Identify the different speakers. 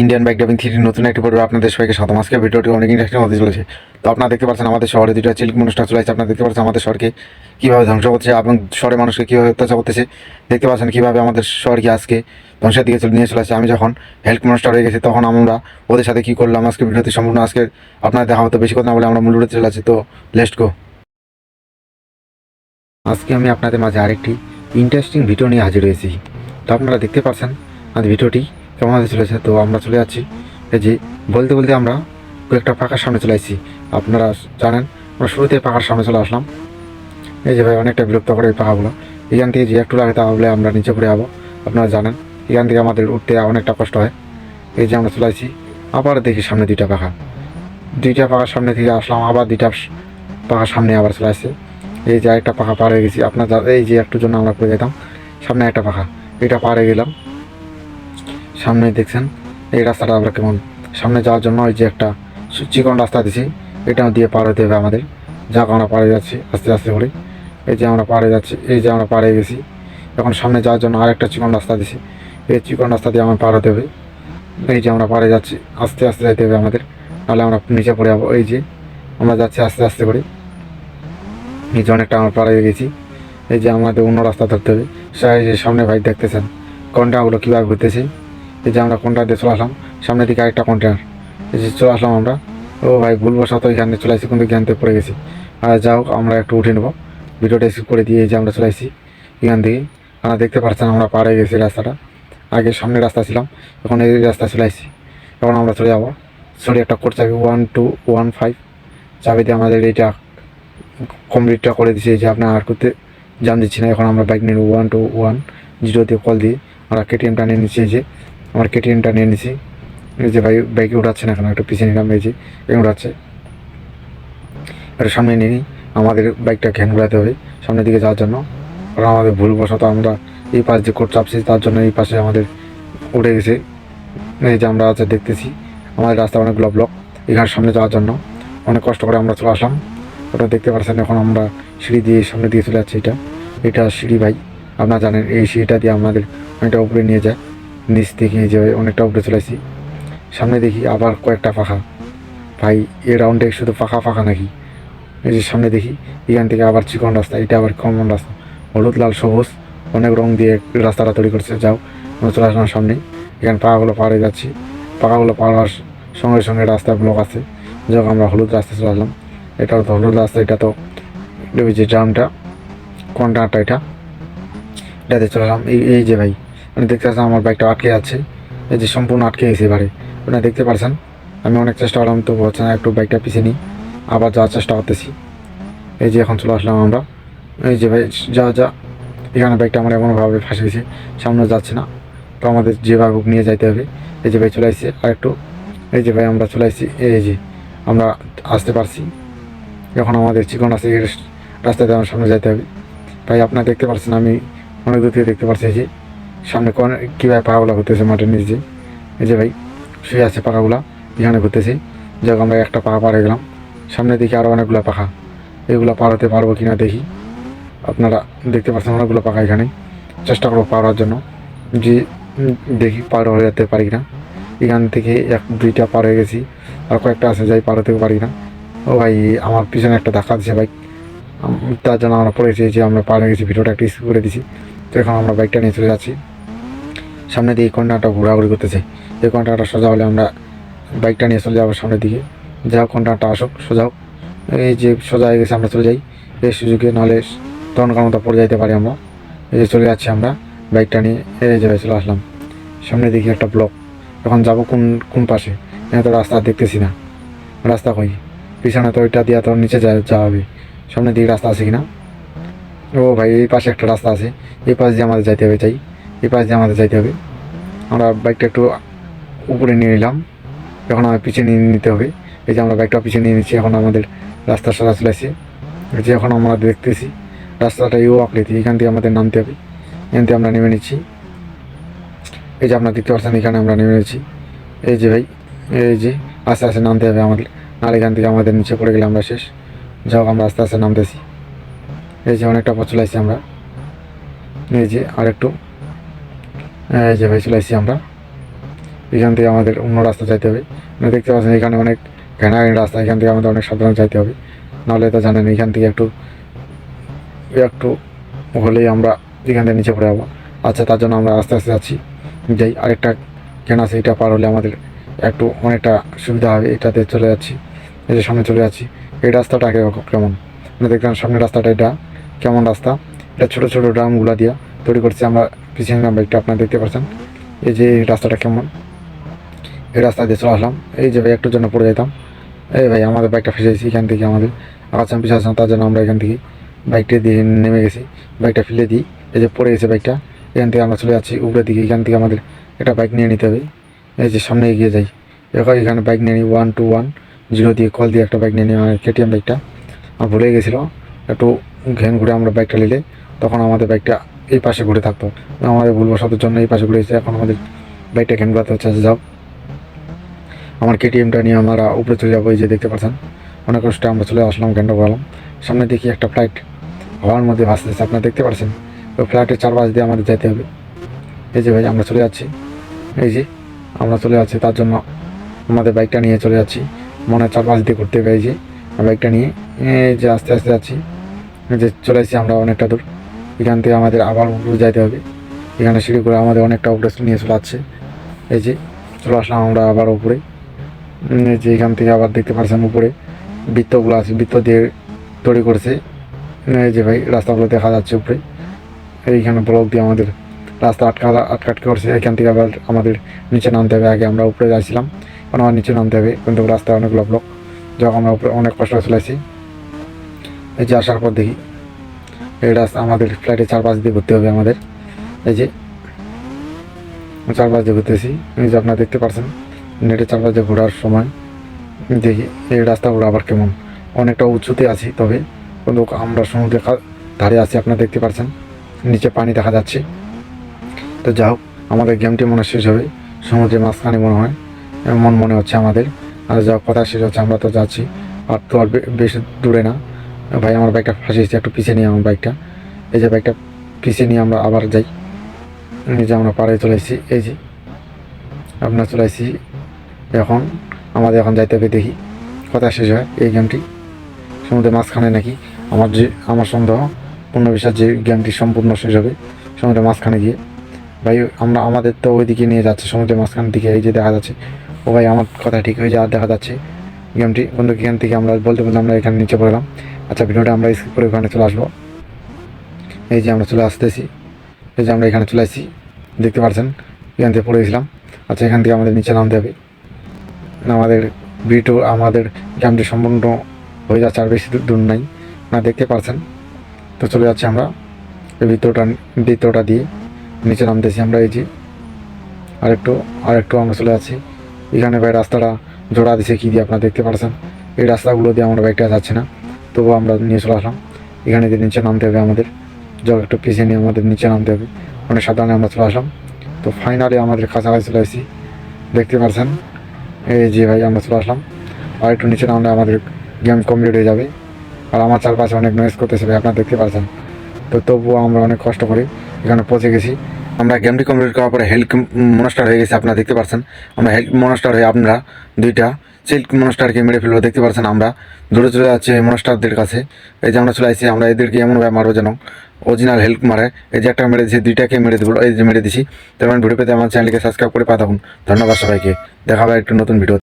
Speaker 1: Indian bike driving থ্রির নতুন একটি পর্বে আপনাদের সবাইকে শত আজকে ভিডিওটি অনেক ইন্টারেস্টিং হতে চলেছে। তো আপনারা দেখতে পাচ্ছেন আমাদের শহরে দুটো চিল্ক মানুষটা চলে আসছে আপনারা দেখতে পাচ্ছেন আমাদের শহরকে কীভাবে ধ্বংস করছে এবং শহরের মানুষকে কীভাবে অত্যাচার করতেছে। দেখতে পাচ্ছেন কীভাবে আমাদের শহরকে আজকে ধ্বংসের দিকে চলে নিয়ে চলে আমি যখন হেল্প মানুষটা হয়ে গেছি, তখন আমরা ওদের সাথে কী করলাম? আজকে ভিডিওতে সম্পূর্ণ আজকে আপনার দেখা হতো। বেশি কথা বলে আমরা মূল ভিডিওতে চলে আসছি তো লেস্ট গো আজকে আমি আপনাদের মাঝে আরেকটি ইন্টারেস্টিং ভিডিও নিয়ে হাজির হয়েছি। তো আপনারা দেখতে পাচ্ছেন আমাদের ভিডিওটি কেমন হতে চলেছে তো আমরা চলে যাচ্ছি। এই যে, বলতে বলতে আমরা কয়েকটা পাকার সামনে চলে আসছি। আপনারা জানেন, আমরা শুরুতে পাকার সামনে চলে আসলাম। এই যে ভাই, অনেকটা বিরক্ত করে এই পাকাগুলো এখান থেকে যে একটু লাগে তা বলে আমরা নিচে পড়ে যাব। আপনারা জানেন, এখান থেকে আমাদের উঠতে অনেকটা কষ্ট হয়। এই যে আমরা চলে আসছি, আবার দেখি সামনে দুইটা পাখা। দুইটা পাখার সামনে থেকে আসলাম, আবার দুইটা পাখার সামনে আবার চলে আসছে। এই যে একটা পাখা পার হয়ে গেছি। আপনার এই যে একটু জন্য আমরা পড়ে যেতাম, সামনে একটা পাখা। এটা পার হয়ে গেলাম। সামনে দেখছেন, এই রাস্তাটা আমরা কেমন? সামনে যাওয়ার জন্য ওই যে একটা চিকন রাস্তা দিছি এটা দিয়ে পার হতে হবে আমাদের। যা আমরা পার যাচ্ছি, আস্তে আস্তে করে। এই যে আমরা পার যাচ্ছি, এই যে আমরা পার গেছি। এখন সামনে যাওয়ার জন্য আরেকটা চিকন রাস্তা দিছি। এই চিকন রাস্তা দিয়ে আমার পার হতে হবে। এই যে আমরা পারে যাচ্ছি, আস্তে আস্তে যাইতে হবে আমাদের। নাহলে আমরা নিচে পড়ে যাব। এই যে আমরা যাচ্ছি আস্তে আস্তে করে। এই যে অনেকটা আমরা পাড়ে গেছি। এই যে আমাদের অন্য রাস্তা ধরতে হবে। সামনে ভাই দেখতেছেন কন্টেনারগুলো কীভাবে ঘুরতেছে? এই যে আমরা কন্টেনার দিয়ে চলে আসলাম, সামনের দিকে আরেকটা কন্টেনার এই যে চলে আসলাম আমরা। ও ভাই ভুলবশত এখানে চলে আসি কিন্তু জ্ঞানতে পড়ে গেছি। আর যা হোক, আমরা একটু উঠে নেব। ভিডিওটা স্কিপ করে দিয়ে যে আমরা চলে আসছি এখান থেকে। আপনারা দেখতে পাচ্ছেন আমরা পাড়ে গেছি রাস্তাটা। আগে সামনে রাস্তা ছিলাম, এখন এই রাস্তা চলে আসছি। এখন আমরা চলে যাব। সরি একটা কোড চাবি ওয়ান টু ওয়ান ফাইভ চাবি দিয়ে আমাদের এইটা কমপ্লিটটা করে এই যে আপনার আর করতে জান দিচ্ছি না। এখন আমরা বাইক নিয়ে ওয়ান টু ওয়ান জিরো দিয়ে কল দিয়ে। আমরা কেটিএমটা নিয়ে নিচ্ছি যে। আমার কেটিএমটা নিয়ে নিছি। এই যে ভাই, বাইকে উঠাচ্ছে না এখন একটু পিছিয়ে নিলাম এই যে উঠাচ্ছে এটা সামনে নিয়ে নিই আমাদের বাইকটা ঘ্যান ঘোরাতে হবে সামনের দিকে যাওয়ার জন্য। কারণ আমাদের ভুলবশত আমরা এই পাশ যে কোট চাপছি, তার জন্য এই পাশে আমাদের উঠে গেছে। এই যে আমরা আছে দেখতেছি, আমাদের রাস্তা অনেকগুলো ব্লক ব্লক এখানে সামনে যাওয়ার জন্য। অনেক কষ্ট করে আমরা চলে আসলাম। ওটা দেখতে পাচ্ছেন, এখন আমরা সিঁড়ি দিয়ে সামনে দিয়ে চলে যাচ্ছি এটা। এটা সিঁড়ি ভাই, আপনারা জানেন, এই সিঁড়িটা দিয়ে আমাদের অনেকটা উপরে নিয়ে যায়। নিচ থেকে যে অনেকটা উপরে চলে আসি সামনে দেখি আবার কয়েকটা পাখা। ভাই এ রাউন্ডে শুধু পাখা পাখা নাকি? এই যে সামনে দেখি, এখান থেকে আবার চিকন রাস্তা, এটা আবার কমন রাস্তা। হলুদ, লাল, সবুজ, অনেক রং দিয়ে রাস্তাটা তৈরি করছে, যাও চলে আসলাম সামনে। এখানে পাখাগুলো পার হয়ে যাচ্ছি। পাখাগুলো পার হওয়ার সঙ্গে সঙ্গে রাস্তা ব্লক আছে। যখন আমরা হলুদ রাস্তা চলে আসলাম। এটা তো হলুদ রাস্তা, এটা তো ওই যে ড্রামটা কন্টেনারটা এটা। এটাতে চলে এলাম এই এই যে ভাই দেখতে পাচ্ছেন আমার বাইকটা আটকে যাচ্ছে এই যে সম্পূর্ণ আটকে গেছে এবারে। আপনারা দেখতে পাচ্ছেন আমি অনেক চেষ্টা করলাম, তো হচ্ছে না, একটু বাইকটা পিছিয়ে নিই। আবার যাওয়ার চেষ্টা করতেছি। এই যে এখন চলে আসলাম আমরা। এই যে ভাই, যা যা। এখানে বাইকটা আমার এমনভাবে ফাঁসে গেছে, সামনে যাচ্ছে না। তো আমাদের যেভাবে হোক নিয়ে যাইতে হবে। এই যে ভাই চলে আসছে আর একটু এই যে ভাই, আমরা চলে আসছি। এই যে আমরা আসতে পারছি। এখন আমাদের চিকন আছে রাস্তাতে আমার সামনে যাইতে হবে। ভাই, আপনারা দেখতে পাচ্ছেন আমি অনেক দূর থেকে দেখতে পাচ্ছি যে। সামনে কোন কীভাবে পাখাগুলো ঘুরতেছে মাঠের নিচে এই যে ভাই, শুয়ে আছে পাখাগুলা, এখানে ঘুরতেছে। যাক আমরা একটা পাখা পার গেলাম। সামনে দেখি আরও অনেকগুলো পাখা। এগুলো পার হতে পারব কিনা দেখি। আপনারা দেখতে পাচ্ছেন অনেকগুলো পাখা এখানে। চেষ্টা করব পার হওয়ার জন্য। যে দেখি পার হয়ে যেতে পারি কিনা। এখান থেকে এক, দুইটা পার হয়ে গেছি। আর কয়েকটা আছে, যাই পার হতে পারি না ও ভাই, আমার পিছনে একটা ধাক্কা দিচ্ছে বাইক তার জন্য আমরা পড়েছি যে আমরা পার হয়ে গেছি, ভিডিওটা একটা স্কিপ করে দিছি। তো এখন আমরা বাইকটা নিয়ে চলে যাচ্ছি। সামনে দিয়ে কন্টাটা ঘোরাঘুরি করতেছে। এই কন্টাটা সোজা হলে আমরা বাইকটা নিয়ে চলে যাব সামনের দিকে। যা হোক কন্টাটা আসুক, সোজা হোক। এই যে সোজা হয়ে গেছে, আমরা চলে যাই। এই সুযোগে নাহলে তখনকার মতো পড়ে যাইতে পারি আমরা। এই যে চলে যাচ্ছি আমরা বাইকটা নিয়ে। এই জায়গায় চলে আসলাম। সামনে দেখি একটা ব্লক। এখন যাব কোন কোন পাশে? এখানে তো রাস্তা দেখতেছি না। রাস্তা কই? পিছনে তো ওইটা দিয়ে তো নিচে যা- যাওয়া হবে। সামনে দিকে রাস্তা আছে কিনা? ও ভাই, এই পাশে একটা রাস্তা আছে। এই পাশ দিয়ে আমাদের যাইতে হবে চাই এই পাশ দিয়ে আমাদের যাইতে হবে। আমরা বাইকটা একটু উপরে নিয়ে নিলাম। এখন আমার পিছিয়ে নিয়ে নিতে হবে। এই যে আমরা বাইকটা পিছিয়ে নিয়ে নিচ্ছি, এখন আমাদের রাস্তা সারা চলে আসছে যে এখন আমরা দেখতেছি, রাস্তাটা ইউ আকৃতি এখান থেকে আমাদের নামতে হবে। এখান থেকে আমরা নেমে নিচ্ছি। এই যে আপনার দেখতে পাচ্ছেন, এখানে আমরা নেমে নিচ্ছি। এই যে ভাই, এই যে আস্তে আস্তে নামতে হবে আমাদের। আর এখান থেকে আমাদের নিচে পড়ে গেলে আমরা শেষ। যাও আমরা আস্তে আস্তে নামতেছি। এই যে অনেকটা পথ চলে আমরা। এই যে আরেকটু। এই যে ভাই চলে আমরা। এখান থেকে আমাদের অন্য রাস্তা যাইতে হবে। মানে দেখতে পাচ্ছেন এখানে অনেক ঘেনাঘেনি রাস্তা, এখান থেকে আমাদের অনেক সাবধানে যাইতে হবে। নাহলে তো জানেন এখান থেকে একটু একটু হলেই আমরা এখান থেকে নিচে পড়ে যাব। আচ্ছা তার জন্য আমরা আস্তে আস্তে যাচ্ছি। যাই, আরেকটা কেন আছে, এটা পার হলে আমাদের একটু অনেকটা সুবিধা হবে। এটাতে চলে যাচ্ছি। এই যে সামনে চলে যাচ্ছি। এই রাস্তাটা আগে কেমন? মানে দেখলাম সামনের রাস্তাটা এটা। কেমন রাস্তা? এটা ছোটো ছোটো ড্রামগুলো দিয়া তৈরি করছি আমরা। পিছিয়ে নিলাম বাইকটা আপনারা দেখতে পাচ্ছেন। এই যে রাস্তাটা কেমন? এই রাস্তা দিয়ে চলে আসলাম। এই যে ভাই, একটুর জন্য পড়ে যেতাম এই ভাই, আমাদের বাইকটা ফেসেছি এখান থেকে আমাদের। আগাছাম পিছাচ্ছিলাম তার জন্য আমরা এখান থেকে বাইকটা দিয়ে নেমে গেছি। বাইকটা ফেলে দিই। এই যে পড়ে গেছে বাইকটা এখান থেকে আমরা চলে যাচ্ছি উপরের দিকে। এখান থেকে আমাদের একটা বাইক নিয়ে নিতে হবে। এই যে সামনে এগিয়ে যাই। এখানে এখানে বাইক নিয়ে নিই। ওয়ান টু ওয়ান জিরো দিয়ে কল দিয়ে একটা বাইক নিয়ে নিই। আমার কেটিএম বাইকটা ভুলে গেছিল। একটু ঘেন ঘুরে আমরা বাইকটা নিলে তখন আমাদের বাইকটা এই পাশে ঘুরে থাকতো। আমাদের ভুলবশতের জন্য এই পাশে ঘুরে এসে এখন আমাদের বাইকটা ঘেন ঘুরাতে হচ্ছে। আচ্ছা, যাও। আমার কেটিএমটা নিয়ে আমরা উপরে চলে যাব এই যে দেখতে পাচ্ছেন। অনেক কষ্টে আমরা চলে আসলাম ঘণ্টা ঘোরালাম। সামনে দেখি একটা ফ্লাইট হওয়ার মধ্যে ভাসতেছে আপনারা দেখতে পাচ্ছেন? ওই ফ্লাইটের চারপাশ দিয়ে আমাদের যেতে হবে। এই যে ভাই আমরা চলে যাচ্ছি। এই যে আমরা চলে যাচ্ছি। তার জন্য আমাদের বাইকটা নিয়ে চলে যাচ্ছি। মনে চারপাশ দিয়ে ঘুরতে এই যে বাইকটা নিয়ে এই যে আস্তে আস্তে যাচ্ছি। যে চলে এসেছি আমরা অনেকটা দূর। এখান থেকে আমাদের আবার উপরে যাইতে হবে। এখানে সিঁড়ি করে আমাদের অনেকটা উপরে নিয়ে চলে যাচ্ছে। এই যে চলে আসলাম আমরা আবার উপরে। এই যে এখান থেকে আবার দেখতে পাচ্ছেন উপরে বৃত্তগুলো আছে, বৃত্ত দিয়ে তৈরি করেছে। এই যে ভাই, রাস্তাগুলো দেখা যাচ্ছে উপরে। এইখানে ব্লক দিয়ে আমাদের রাস্তা আটকা আটকা করছে। এখান থেকে আবার আমাদের নিচে নামতে হবে। আগে আমরা উপরে যাচ্ছিলাম এখন আমার নিচে নামতে হবে। কিন্তু রাস্তায় অনেকগুলো ব্লক যখন আমরা উপরে অনেক কষ্ট করে চলে আসি এই যে আসার পর দেখি রাস্তা আমাদের ফ্লাইটে চারপাশ দিয়ে ঘুরতে হবে আমাদের। এই যে চারপাশ দিয়ে ঘুরতেছি, এই যে আপনারা দেখতে পাচ্ছেন নেটে চারপাশ দিয়ে ঘোরার সময় দেখি এই রাস্তাগুলো আবার কেমন। অনেকটা উঁচুতে আছি, তবে কিন্তু আমরা সমুদ্রের ধারে আছি, আপনারা দেখতে পাচ্ছেন নিচে পানি দেখা যাচ্ছে। তো যাই হোক, আমাদের গেমটি মনে শেষ হবে। সমুদ্রের মাঝখানে মনে হয় এমন মনে হচ্ছে আমাদের। আর যা কথা শেষ হচ্ছে, আমরা তো যাচ্ছি। আর তো আর বেশি দূরে না। ভাই, আমার বাইকটা ফাঁসিয়েছে একটু পিছিয়ে নিয়ে আমার বাইকটা এই যে বাইকটা পিছিয়ে নিয়ে আমরা আবার যাই। এই যে আমরা পাড়ে চলে এসেছি এই যে আপনার চলে এসেছি এখন আমাদের এখন যাইতে হবে দেখি, কথা শেষ হয় এই গেমটি সমুদ্রের মাঝখানে নাকি আমার যে, আমার সন্দেহ পূর্ণ বিশ্বাস যে গেমটি সম্পূর্ণ শেষ হবে সমুদ্রের মাঝখানে গিয়ে। ভাই, আমরা, আমাদের তো ওইদিকে নিয়ে যাচ্ছে, সমুদ্রের মাঝখানের দিকে, এই যে দেখা যাচ্ছে। ও ভাই, আমার কথা ঠিক হয়ে যাওয়ার দেখা যাচ্ছে। গেমটি বন্ধু, এখান থেকে আমরা বলতে বলতে আমরা এখানে নিচে পড়লাম আচ্ছা ভিডিওটা আমরা স্কিপ করে ওখানে চলে আসব। এই যে আমরা চলে আসতেছি, এই যে আমরা এখানে চলে আসছি, দেখতে পাচ্ছেন, এখান থেকে পড়ে গেছিলাম। আচ্ছা এখান থেকে আমাদের নিচে নামতে হবে। আমাদের ভিডিও, আমাদের গেমটি সম্পূর্ণ হয়ে যাচ্ছে, আর বেশি দূর- দূর নাই। না, দেখতে পাচ্ছেন। তো চলে যাচ্ছি আমরা। এই ভিতরটা ভিতরটা দিয়ে নিচে নামতেছি আমরা, এই যে। আরেকটু আরেকটু আমরা চলে যাচ্ছি। এখানে ভাই রাস্তাটা জোড়া দিছে কী দিয়ে আপনারা দেখতে পারছেন। এই রাস্তাগুলো দিয়ে আমরা বাইকটা যাচ্ছে না। তবুও আমরা নিয়ে চলে আসলাম। এখানে দিয়ে নিচে নামতে হবে আমাদের। জল একটু পিছিয়ে নিয়ে আমাদের নিচে নামতে হবে। অনেক সাধারণে আমরা চলে আসলাম। তো ফাইনালি আমাদের কাছাকাছি চলে আসছি দেখতে পারছেন? এই যে ভাই, আমরা চলে আসলাম। আর একটু নিচে নামলে আমাদের গেম কমপ্লিট হয়ে যাবে। আর আমার চারপাশে অনেক নয়েজ করতেছে ভাই, আপনারা দেখতে পারছেন। তো তবুও আমরা অনেক কষ্ট করে এখানে পৌঁছে গেছি। আমরা গেমটি কমপ্লিট করার পরে হেল্প মনস্টার হয়ে গেছে, আপনারা দেখতে পাচ্ছেন। আমরা হেল্প মনস্টার হয়ে আপনারা দুইটা সিল্ক মনস্টারকে মেরে ফেলব, দেখতে পাচ্ছেন আমরা। দূরে চলে যাচ্ছি মনস্টারদের কাছে। এই যে আমরা চলে আসছি, আমরা এদেরকে এমনভাবে মারবো যেন অরিজিনাল হেল্প মারে। এই যে একটা মেরে দিয়েছি, দুইটাকে মেরে দেবো, এই যে মেরে দিছি। তেমন ভিডিও পেতে আমার চ্যানেলকে সাবস্ক্রাইব করে পা থাকুন ধন্যবাদ সবাইকে। দেখা একটু নতুন ভিডিও